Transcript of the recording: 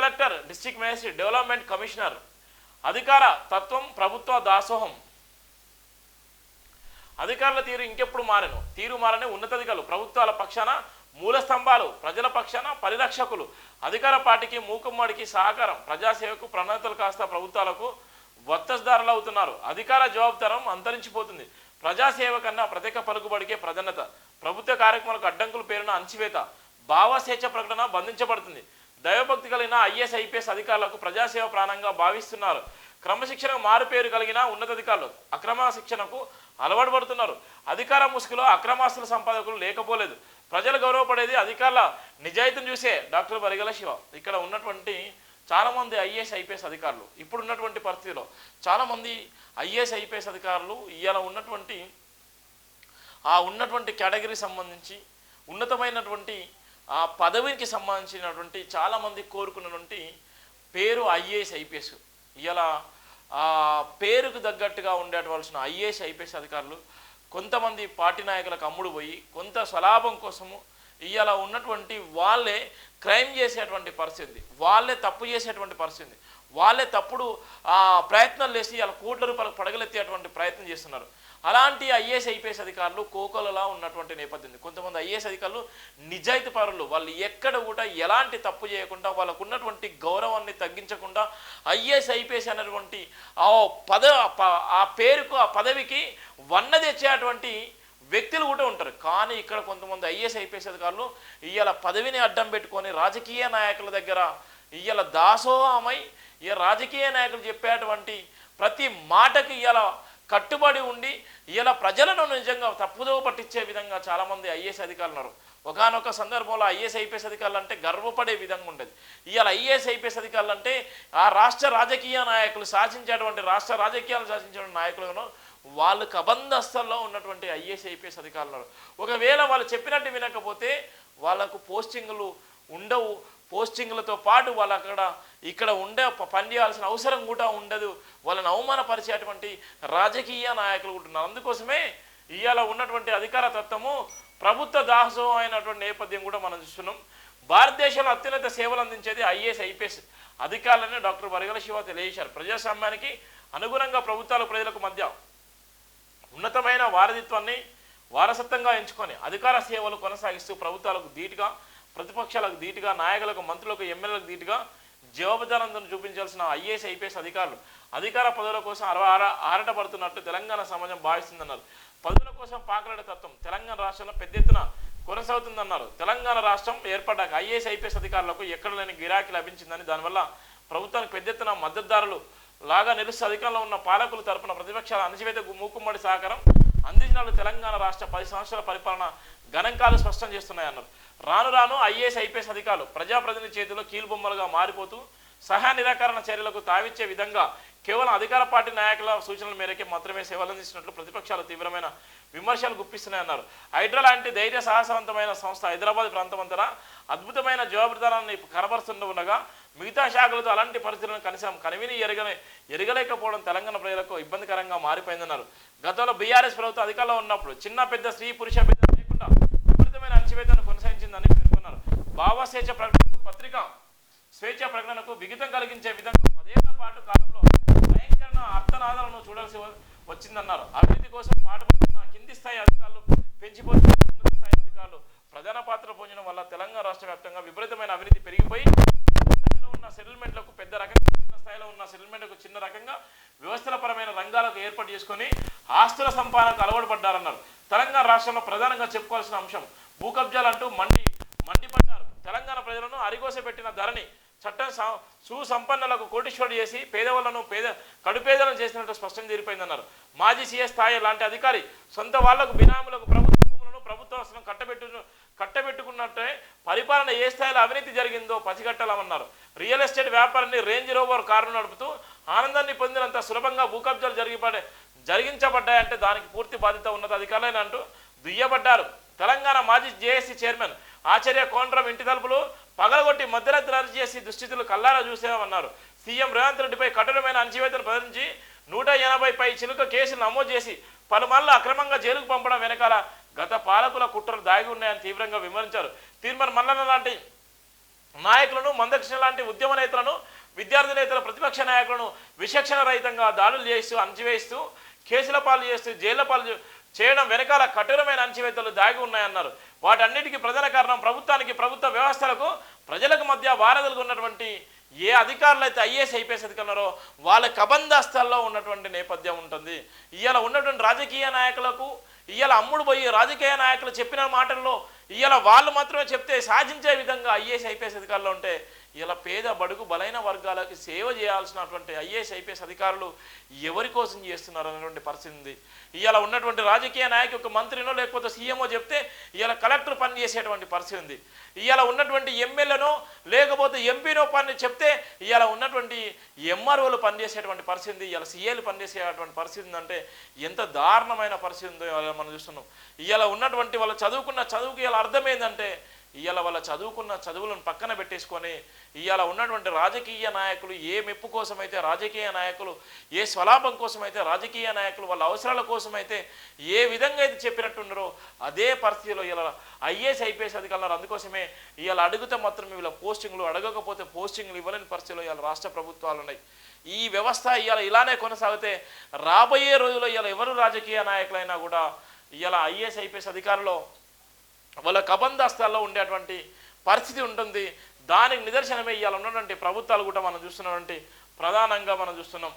Collector district magistrate development commissioner అధికార తత్వం ప్రభుత్వ దాసోహం. అధికారుల తీరు ఇంకెప్పుడు మారను? తీరు మారని ఉన్నతాధికారులు ప్రభుత్వాల పక్షాన మూల స్తంభాలు ప్రజల పక్షాన పరిరక్షకులు అధికార పార్టీకి మూకుమ్మడికి సహకారం ప్రజాసేవకు ప్రణాళికలు కాస్త ప్రభుత్వాలకు వత్తస్దారులు అవుతున్నారు. అధికార జవాబుదారం అంతరించిపోతుంది. ప్రజాసేవ కన్నా ప్రత్యేక పలుకుబడికే ప్రాధాన్యత. ప్రభుత్వ కార్యక్రమాలకు అడ్డంకుల పేరున అంచివేత భావస్వేచ్ఛ ప్రకటన బంధించబడుతుంది. దైవభక్తి కలిగిన ఐఏఎస్ ఐపీఎస్ అధికారులకు ప్రజాసేవ ప్రాణంగా భావిస్తున్నారు. క్రమశిక్షణ మారుపేరు కలిగిన ఉన్నతాధికారులు అక్రమ శిక్షణకు అలవాటు పడుతున్నారు. అధికార ముసుగులో అక్రమాస్తుల సంపాదకులు లేకపోలేదు. ప్రజలు గౌరవపడేది అధికారుల నిజాయితీని చూసే డాక్టర్ బరిగల శివ. ఇక్కడ ఉన్నటువంటి చాలామంది ఐఏఎస్ ఐపీఎస్ అధికారులు ఇప్పుడు ఉన్నటువంటి పరిస్థితిలో చాలామంది ఐఏఎస్ ఐపీఎస్ అధికారులు ఇవాళ ఉన్నటువంటి ఆ ఉన్నటువంటి కేటగిరీ సంబంధించి ఉన్నతమైనటువంటి ఆ పదవికి సంబంధించినటువంటి చాలామంది కోరుకున్నటువంటి పేరు ఐఏఎస్ ఐపీఎస్. ఇలా ఆ పేరుకు తగ్గట్టుగా ఉండేటవలసిన ఐఏఎస్ ఐపీఎస్ అధికారులు కొంతమంది పార్టీ నాయకులకు అమ్ముడు పోయి కొంత స్వలాభం కోసము ఇవాళ ఉన్నటువంటి వాళ్ళే క్రైమ్ చేసేటువంటి పరిస్థితి వాళ్ళే తప్పు చేసేటువంటి పరిస్థితి వాళ్ళే తప్పుడు ఆ ప్రయత్నాలు చేసి ఇలా కోట్ల రూపాయలకు పడగలెత్తేటువంటి ప్రయత్నం చేస్తున్నారు. అలాంటి ఐఏఎస్ ఐపీఎస్ అధికారులు కోకోలలా ఉన్నటువంటి నేపథ్యం. కొంతమంది ఐఏఎస్ అధికారులు నిజాయితీ పరులు వాళ్ళు ఎక్కడ కూడా ఎలాంటి తప్పు చేయకుండా వాళ్ళకు ఉన్నటువంటి గౌరవాన్ని తగ్గించకుండా ఐఏఎస్ ఐపీఎస్ అనేటువంటి ఆ పద ఆ పేరుకు ఆ పదవికి వన్న తెచ్చేటువంటి వ్యక్తులు కూడా ఉంటారు. కానీ ఇక్కడ కొంతమంది ఐఏఎస్ ఐపీఎస్ అధికారులు ఇవాళ పదవిని అడ్డం పెట్టుకొని రాజకీయ నాయకుల దగ్గర ఇవాళ దాసోహమై ఈ రాజకీయ నాయకులు చెప్పేటువంటి ప్రతి మాటకి ఇవాళ కట్టుబడి ఉండి ఇలా ప్రజలను నిజంగా తప్పుదో పట్టించే విధంగా చాలామంది ఐఏఎస్ అధికారులు ఉన్నారు. ఒకనొక సందర్భంలో ఐఏఎస్ ఐపీఎస్ అధికారులు అంటే గర్వపడే విధంగా ఉండేది. ఇవాళ ఐఏఎస్ ఐపీఎస్ అధికారులు అంటే ఆ రాష్ట్ర రాజకీయ నాయకులు శాసించేటువంటి రాష్ట్ర రాజకీయాలు శాసించేటువంటి నాయకులను వాళ్ళు కబంధస్థల్లో ఉన్నటువంటి ఐఏఎస్ ఐపీఎస్ అధికారులు ఉన్నారు. ఒకవేళ వాళ్ళు చెప్పినట్టు వినకపోతే వాళ్ళకు పోస్టింగులు ఉండవు. పోస్టింగ్లతో పాటు వాళ్ళు అక్కడ ఇక్కడ ఉండే పని చేయాల్సిన అవసరం కూడా ఉండదు. వాళ్ళని అవమానపరిచేటువంటి రాజకీయ నాయకులు కూడా ఉన్నారు. అందుకోసమే ఇవాళ ఉన్నటువంటి అధికార తత్వము ప్రభుత్వ దాసోహం అయినటువంటి నేపథ్యం కూడా మనం చూస్తున్నాం. భారతదేశంలో అత్యున్నత సేవలు అందించేది ఐఏఎస్ ఐపీఎస్ అధికారులని డాక్టర్ వరగల శివ తెలియజేశారు. ప్రజాస్వామ్యానికి అనుగుణంగా ప్రభుత్వాలు ప్రజలకు మధ్య ఉన్నతమైన వారధిత్వాన్ని వారసత్వంగా ఎంచుకొని అధికార సేవలు కొనసాగిస్తూ ప్రభుత్వాలకు ధీటుగా ప్రతిపక్షాలకు ధీటుగా నాయకులకు మంత్రులకు ఎమ్మెల్యేలకు ధీటుగా జవాబుదారంతో చూపించాల్సిన ఐఏఎస్ ఐపీఎస్ అధికారులు. అధికార పదవుల కోసం అరవ ఆర- ఆరాటపడుతున్నట్లు తెలంగాణ సమాజం భావిస్తుందన్నారు. పదవుల కోసం పాకలాడే తత్వం తెలంగాణ రాష్ట్రంలో పెద్ద ఎత్తున కొనసాగుతుందన్నారు. తెలంగాణ రాష్ట్రం ఏర్పడ్డాక ఐఏఎస్ ఐపీఎస్ అధికారులకు ఎక్కడ లేని గిరాకీ లభించిందని దానివల్ల ప్రభుత్వానికి పెద్ద ఎత్తున మద్దతుదారులు లాగా నిలుస్తూ అధికారంలో ఉన్న పాలకుల తరపున ప్రతిపక్షాల అణచివేత మూకుమ్మడి సహకారం అందించిన తెలంగాణ రాష్ట్ర పది సంవత్సరాల పరిపాలన గణాంకాలు స్పష్టం చేస్తున్నాయన్నారు. రాను రాను ఐఏఎస్ ఐపీఎస్ అధికారులు ప్రజాప్రతినిధి చేతిలో కీలుబొమ్మలుగా మారిపోతూ సహాయ నిరాకరణ చర్యలకు తావిచ్చే విధంగా కేవలం అధికార పార్టీ నాయకుల సూచనల మేరకే మాత్రమే సేవలందిస్తున్నట్లు ప్రతిపక్షాలు తీవ్రమైన విమర్శలు గుప్పిస్తున్నాయన్నారు. హైడ్రా లాంటి ధైర్య సాహసవంతమైన సంస్థ హైదరాబాద్ ప్రాంతం అంతటా అద్భుతమైన జవాబుదారాన్ని కనబరుస్తుండగా మిగతా శాఖలతో అలాంటి పరిస్థితులను కనీసం కనివిని ఎరగలే ఎరగలేకపోవడం తెలంగాణ ప్రజలకు ఇబ్బందికరంగా మారిపోయిందన్నారు. గతంలో బీఆర్ఎస్ ప్రభుత్వం అధికారంలో ఉన్నప్పుడు చిన్న పెద్ద స్త్రీ పురుష పెద్ద లేకుండా విపరీతమైన అణచివేతను కొనసాగించిందని పేర్కొన్నారు. భావస్వేచ్ఛ ప్రకటన పత్రిక స్వేచ్ఛ ప్రకటనకు విఘితం కలిగించే విధంగా పదేళ్ళ పాటు కాలంలో భయంకరమైన అర్థనాదాలను చూడాల్సి వచ్చిందన్నారు. అభివృద్ధి కోసం పాటుపడుతున్న కింది స్థాయి అధికారులు పెంచిపోతున్న ఉన్నత స్థాయి అధికారులు ప్రధాన పాత్ర పోయడం వల్ల తెలంగాణ రాష్ట్ర వ్యాప్తంగా విపరీతమైన అవినీతి పెరిగిపోయి స్థాయిలో ఉన్న సెటిల్మెంట్లకు పెద్ద రకంగా చిన్న స్థాయిలో ఉన్న సెటిల్మెంట్లకు చిన్న రకంగా వ్యవస్థల పరమైన రంగాలకు ఏర్పాటు చేసుకొని ఆస్తుల సంపాదనకు అలవాటు పడ్డారన్నారు తెలంగాణ రాష్ట్రంలో ప్రధానంగా చెప్పుకోవాల్సిన అంశం భూ అంటూ మండి మండిపడ్డారు. తెలంగాణ ప్రజలను అరిగోసె పెట్టిన ధరని చట్టం సుసంపన్నులకు కోటీశ్వరుడు చేసి పేదవాళ్ళను పేద కడుపేదలను చేసినట్టు స్పష్టం తీరిపోయిందన్నారు మాజీ సీఎస్ స్థాయి లాంటి అధికారి సొంత వాళ్ళకు బినాములకు ప్రభుత్వ భూములను ప్రభుత్వ ఆస్తులను కట్టబెట్టు కట్టబెట్టుకున్నట్టే పరిపాలన ఏ స్థాయిలో అవినీతి జరిగిందో పసిగట్టాలన్నారు రియల్ ఎస్టేట్ వ్యాపారాన్ని రేంజ్ రోవర్ కారును నడుపుతూ ఆనందాన్ని పొందినంత సులభంగా భూకబ్జాలు జరిగిపడే జరిగించబడ్డాయంటే దానికి పూర్తి బాధ్యత ఉన్నత అధికారులైన అంటూ దుయ్యబడ్డారు. తెలంగాణ మాజీ జేఏసీ చైర్మన్ ఆచార్య కోండ్రం ఇంటి తలుపులు పగలగొట్టి మధ్యరాత్రి అరెస్ట్ చేసి దుస్థితులు కల్లారా చూసామన్నారు సీఎం రేవంత్ రెడ్డిపై కఠినమైన అణచివేతను ప్రదర్శించి నూట ఎనభై పై చిలుక కేసులు నమోదు చేసి పలుమార్లు అక్రమంగా జైలుకు పంపడం వెనకాల గత పాలకుల కుట్రలు దాగి ఉన్నాయని తీవ్రంగా విమర్శించారు. తీర్మర్ మల్లన్న లాంటి నాయకులను మందకృష్ణ లాంటి ఉద్యమ నేతలను విద్యార్థి నేతల ప్రతిపక్ష నాయకులను విచక్షణ రహితంగా దాడులు చేస్తూ అణచివేస్తూ కేసుల పాలు చేస్తూ జైళ్ళ పాలు చేయడం వెనకాల కఠినమైన అంచివేతలు దాగి ఉన్నాయన్నారు. వాటన్నిటికీ ప్రధాన కారణం ప్రభుత్వానికి ప్రభుత్వ వ్యవస్థలకు ప్రజలకు మధ్య వారధులుగా ఉన్నటువంటి ఏ అధికారులు అయితే ఐఏఎస్ ఐపీఎస్ అధికారులు వాళ్ళ కబంధాస్తాల్లో ఉన్నటువంటి నేపథ్యం ఉంటుంది. ఇవాళ ఉన్నటువంటి రాజకీయ నాయకులకు ఇవాళ అమ్ముడు పోయి రాజకీయ నాయకులు చెప్పిన మాటల్లో ఇవాళ వాళ్ళు మాత్రమే చెప్తే సాధించే విధంగా ఐఏఎస్ ఐపీఎస్ అధికారులు ఉంటే ఇలా పేద బడుగు బలైన వర్గాలకు సేవ చేయాల్సినటువంటి ఐఏఎస్ ఐపీఎస్ అధికారులు ఎవరి కోసం చేస్తున్నారు అనేటువంటి పరిస్థితి ఉంది. ఇవాళ ఉన్నటువంటి రాజకీయ నాయకు ఒక మంత్రినో లేకపోతే సీఎంఓ చెప్తే ఇవాళ కలెక్టర్ పని చేసేటువంటి పరిస్థితి ఉంది. ఇవాళ ఉన్నటువంటి ఎమ్మెల్యేనో లేకపోతే ఎంపీనో పని చెప్తే ఇవాళ ఉన్నటువంటి ఎంఆర్ఓలు పనిచేసేటువంటి పరిస్థితి ఉంది. ఇవాళ సీఏలు పనిచేసేటువంటి పరిస్థితి ఉందంటే ఎంత దారుణమైన పరిస్థితి ఉందో ఇవాళ మనం చూస్తున్నాం. ఇవాళ ఉన్నటువంటి వాళ్ళు చదువుకున్న చదువుకి ఇలా అర్థం ఏంటంటే ఇవాళ వాళ్ళ చదువుకున్న చదువులను పక్కన పెట్టేసుకొని ఇవాళ ఉన్నటువంటి రాజకీయ నాయకులు ఏ మెప్పు కోసమైతే రాజకీయ నాయకులు ఏ స్వలాభం కోసమైతే రాజకీయ నాయకులు వాళ్ళ అవసరాల కోసమైతే ఏ విధంగా అయితే చెప్పినట్టున్నారో అదే పరిస్థితిలో ఇలా ఐఏఎస్ ఐపీఎస్ అధికారులు అందుకోసమే ఇవాళ అడిగితే మాత్రం వీళ్ళ పోస్టింగ్లు అడగకపోతే పోస్టింగ్లు ఇవ్వలేని పరిస్థితిలో ఇవాళ రాష్ట్ర ప్రభుత్వాలు ఉన్నాయి. ఈ వ్యవస్థ ఇవాళ ఇలానే కొనసాగితే రాబోయే రోజుల్లో ఇవాళ ఎవరు రాజకీయ నాయకులైనా కూడా ఇవాళ ఐఏఎస్ ఐపీఎస్ అధికారులు వాళ్ళ కబంధాస్తాల్లో ఉండేటువంటి పరిస్థితి ఉంటుంది. దానికి నిదర్శనమే ఇవ్వాలన్నటువంటి ఉన్నటువంటి ప్రభుత్వాలు కూడా మనం చూస్తున్నటువంటి ప్రధానంగా మనం చూస్తున్నాం.